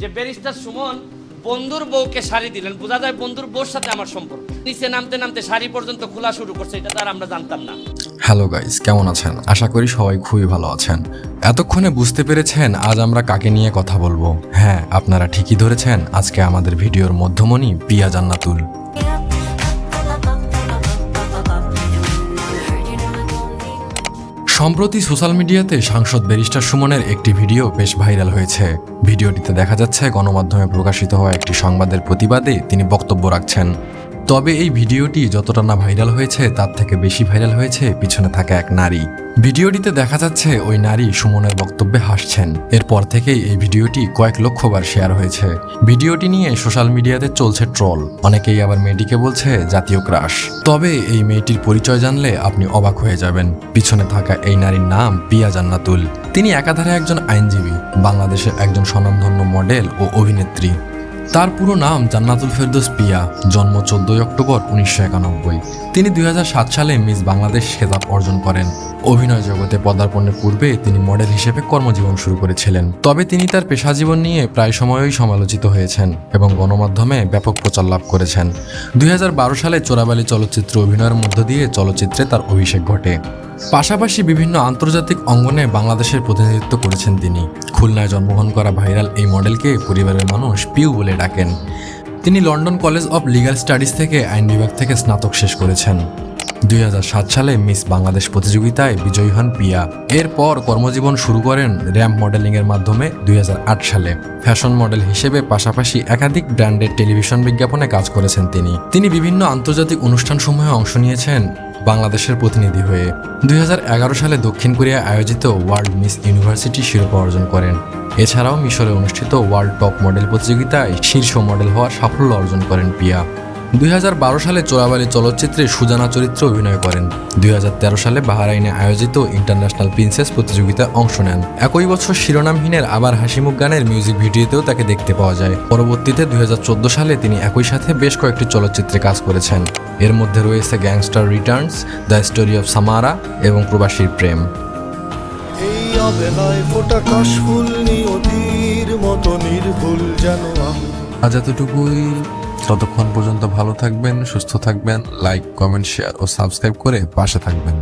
যে ব্যারিস্টার সুমন বন্ধুর বউকে শাড়ি দিলেন। বোঝা যায় বন্ধুর বউর সাথে আমার সম্পর্ক। নিচে নামতে নামতে শাড়ি পর্যন্ত খোলা শুরু করছে, এটা তার আমরা জানতাম না। হ্যালো গাইস, কেমন আছেন? আশা করি সবাই খুবই ভালো আছেন। এতক্ষণে বুঝতে পেরেছেন আজ আমরা কাকে নিয়ে কথা বলব? হ্যাঁ আপনারা ঠিকই ধরেছেন, আজকে আমাদের ভিডিওর মধ্যমণি পিয়া জান্নাতুল। সম্প্রতি সোশ্যাল মিডিয়াতে সাংসদ ব্যারিস্টার সুমনের একটি ভিডিও বেশ ভাইরাল হয়েছে। ভিডিওটিতে দেখা যাচ্ছে গণমাধ্যমে প্রকাশিত হওয়া একটি সংবাদের প্রতিবাদে তিনি বক্তব্য রাখছেন। তবে এই ভিডিওটি যতটা না ভাইরাল হয়েছে, তার থেকে বেশি ভাইরাল হয়েছে পিছনে থাকা এক নারী। ভিডিওটিতে দেখা যাচ্ছে ওই নারী সুমনের বক্তব্যে হাসছেন। এরপর থেকেই এই ভিডিওটি কয়েক লক্ষবার শেয়ার হয়েছে। ভিডিওটি নিয়ে সোশ্যাল মিডিয়াতে চলছে ট্রল। অনেকেই আবার মেয়েটিকে বলছে, জাতীয় ক্রাশ। তবে এই মেয়েটির পরিচয় জানলে আপনি অবাক হয়ে যাবেন। পিছনে থাকা এই নারীর নাম পিয়া জান্নাতুল। তিনি একাধারে একজন আইনজীবী, বাংলাদেশের একজন স্বনামধন্য মডেল ও অভিনেত্রী। তার পুরো নাম জান্নাতুল ফেরদোস পিয়া, জন্ম চোদ্দই অক্টোবর উনিশশো একানব্বই। তিনি দুই হাজার সাত সালে মিস বাংলাদেশ খেতাব অর্জন করেন। অভিনয় জগতে পদার্পণের পূর্বে তিনি মডেল হিসেবে কর্মজীবন শুরু করেছিলেন। তবে তিনি তার পেশা জীবন নিয়ে প্রায় সময়ই সমালোচিত হয়েছেন এবং গণমাধ্যমে ব্যাপক প্রচার লাভ করেছেন। দুই হাজার বারো সালে চোরাবালি চলচ্চিত্র অভিনয়ের মধ্য দিয়ে চলচ্চিত্রে তার অভিষেক ঘটে। পাশাপাশি বিভিন্ন আন্তর্জাতিক অঙ্গনে বাংলাদেশের প্রতিনিধিত্ব করেছেন তিনি। খুলনায় জন্মগ্রহণ করা ভাইরাল এই মডেলকে পরিবারের মানুষ পিউ বলে ডাকেন। তিনি London College of Legal Studies থেকে আইন বিভাগ থেকে স্নাতক শেষ করেছেন। দুই হাজার সাত সালে মিস বাংলাদেশ প্রতিযোগিতায় বিজয়ী হন পিয়া। এরপর কর্মজীবন শুরু করেন র্যাম্প মডেলিংয়ের মাধ্যমে দুই হাজার আট সালে। ফ্যাশন মডেল হিসেবে পাশাপাশি একাধিক ব্র্যান্ডের টেলিভিশন বিজ্ঞাপনে কাজ করেছেন তিনি। তিনি বিভিন্ন আন্তর্জাতিক অনুষ্ঠানসমূহে অংশ নিয়েছেন। বাংলাদেশের প্রতিনিধি হয়ে দুই হাজার এগারো সালে দক্ষিণ কোরিয়া আয়োজিত ওয়ার্ল্ড মিস ইউনিভার্সিটি শিরোপা অর্জন করেন। এছাড়াও মিশরে অনুষ্ঠিত ওয়ার্ল্ড টপ মডেল প্রতিযোগিতায় শীর্ষ মডেল হওয়ার সাফল্য অর্জন করেন পিয়া। দুই হাজার বারো সালে চোরাবালি চলচ্চিত্রে সুজানা চরিত্রে অভিনয় করেন। দুই হাজার তেরো সালে বাহারাইনে আয়োজিত ইন্টারন্যাশনাল প্রিন্সেস প্রতিযোগিতায় অংশ নেন। একই বছর শিরোনামহীনের আবার হাসিমুখ গানের মিউজিক ভিডিওতেও তাকে দেখতে পাওয়া যায়। পরবর্তীতে দুই হাজার চোদ্দ সালে তিনি একই সাথে বেশ কয়েকটি চলচ্চিত্রে কাজ করেছেন। এর মধ্যে রয়েছে Gangster Returns the Story of Samara এবং প্রবাসীর প্রেম। এই অবেলায় ফোটা কাশফুল নিয়তির মতো নির্ভুল যেন আজ এতটুকুই। ততক্ষণ পর্যন্ত ভালো থাকবেন সুস্থ থাকবেন লাইক কমেন্ট শেয়ার ও সাবস্ক্রাইব করে পাশে থাকবেন।